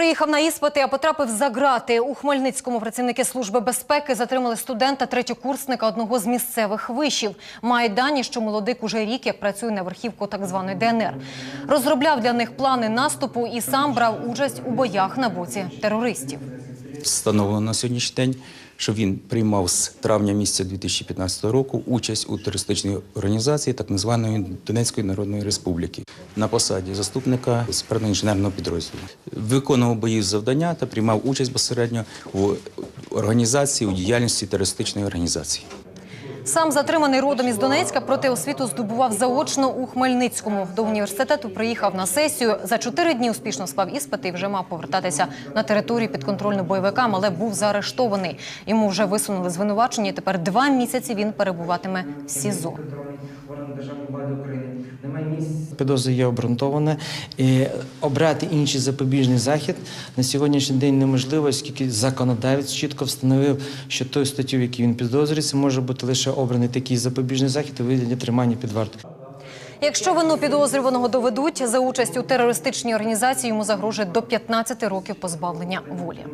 Приїхав на іспити, а потрапив за грати. У Хмельницькому працівники служби безпеки затримали студента третьокурсника одного з місцевих вишів. Має дані, що молодик уже рік як працює на верхівку так званої ДНР. Розробляв для них плани наступу і сам брав участь у боях на боці терористів. Встановлено на сьогоднішній день, що він приймав з травня місяця 2015 року участь у терористичній організації так званої Донецької Народної Республіки на посаді заступника з інженерного підрозділу. Виконував бої завдання та приймав участь безпосередньо в організації у діяльності терористичної організації. Сам затриманий родом із Донецька, проте освіту здобував заочно у Хмельницькому. До університету приїхав на сесію. За чотири дні успішно склав іспити і вже мав повертатися на територію підконтрольну бойовикам, але був заарештований. Йому вже висунули звинувачення. Тепер два місяці він перебуватиме в СІЗО. Немає місць Підозра є обґрунтована. І обрати інший запобіжний захід на сьогоднішній день неможливо, оскільки законодавець чітко встановив, що той статтю, в якій він підозрюється, може бути лише обраний такий запобіжний захід у вигляді тримання під вартою. Якщо вину підозрюваного доведуть за участь у терористичній організації, йому загрожує до 15 років позбавлення волі.